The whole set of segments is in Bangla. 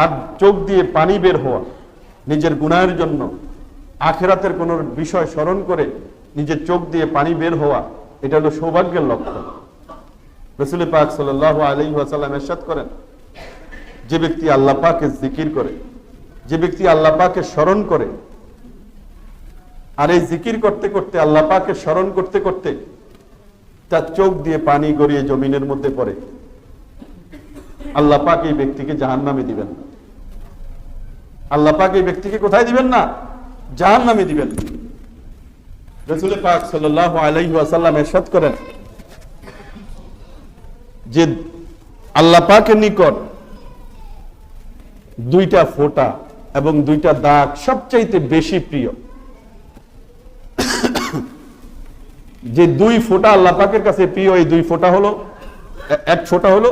আর চোখ দিয়ে পানি বের হওয়া, নিজের গুনাহের জন্য আখেরাতের কোন বিষয় স্মরণ করে নিজের চোখ দিয়ে পানি বের হওয়া, এটা হলো সৌভাগ্যের লক্ষণ। রসুল পাক সাল আলী ওয়াসাল্লাম এরশাদ করেন, যে ব্যক্তি আল্লাহ পাকে জিকির করে, যে ব্যক্তি আল্লাহ পাকে স্মরণ করে, আর এই জিকির করতে করতে, আল্লাহ পাকে স্মরণ করতে করতে, তার চোখ দিয়ে পানি গড়িয়ে জমিনের মধ্যে পড়ে। আল্লাহ পাক এই ব্যক্তিকে জাহান নামে দিবেন আল্লাহ পাক এই ব্যক্তিকে কোথায় দিবেন না? জাহান নামে দিবেন। রসুল পাক সাল আলাইহি আসাল্লাম এরশাদ করেন যে আল্লাহ পাকের নিকট দুইটা ফোঁটা এবং দুইটা দাগ সবচাইতে বেশি প্রিয়। যে দুই ফোঁটা আল্লাহ পাকের কাছে প্রিয়, এই দুই ফোঁটা হলো এক ফোঁটা হলো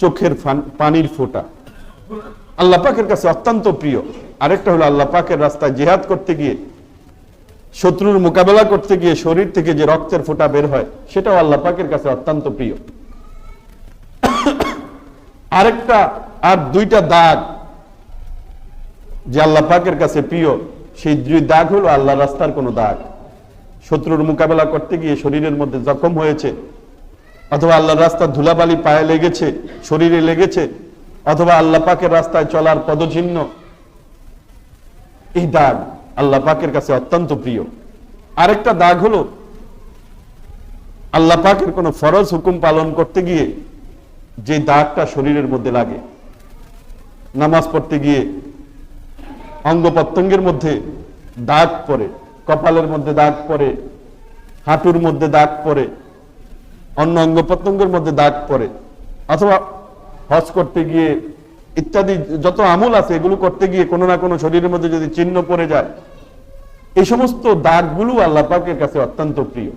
চোখের পানির ফোঁটা। আল্লাহ পাকের কাছে অত্যন্ত প্রিয়। আরেকটা হলো আল্লাহ পাকের রাস্তায় জেহাদ করতে গিয়ে, শত্রুর মোকাবেলা করতে গিয়ে শরীর থেকে যে রক্তের ফোঁটা বের হয়, সেটাও আল্লাহ পাকের কাছে অত্যন্ত প্রিয়। আরেকটা আর দুইটা দাগ যে আল্লাহ পাকের কাছে প্রিয়, সেই দুই দাগ হলো আল্লাহ রাস্তার কোনো দাগ। শত্রুর মোকাবেলা করতে গিয়ে শরীরের মধ্যে জখম হয়েছে অথবা আল্লাহর রাস্তার ধুলাবালি পায়ে লেগেছে, শরীরে লেগেছে, অথবা আল্লাহ পাকের রাস্তায় চলার পদচিহ্ন। এই দাগ আল্লাহ পাকের কাছে অত্যন্ত প্রিয়। আরেকটা দাগ হলো, আল্লাহ পাকের কোন ফরজ হুকুম পালন করতে গিয়ে যে দাগটা শরীরের মধ্যে লাগে, নামাজ পড়তে গিয়ে অঙ্গ প্রত্যঙ্গের মধ্যে দাগ পড়ে, কপালের মধ্যে দাগ পড়ে, হাঁটুর মধ্যে দাগ পড়ে অন্য অঙ্গ প্রত্যঙ্গের মধ্যে দাগ পড়ে, অথবা হজ করতে গিয়ে ইত্যাদি যত আমল আছে, এগুলো করতে গিয়ে কোনো না কোনো শরীরের মধ্যে যদি চিহ্ন পড়ে যায়, এই সমস্ত দাগগুলো আল্লাহ পাকের কাছে অত্যন্ত প্রিয়।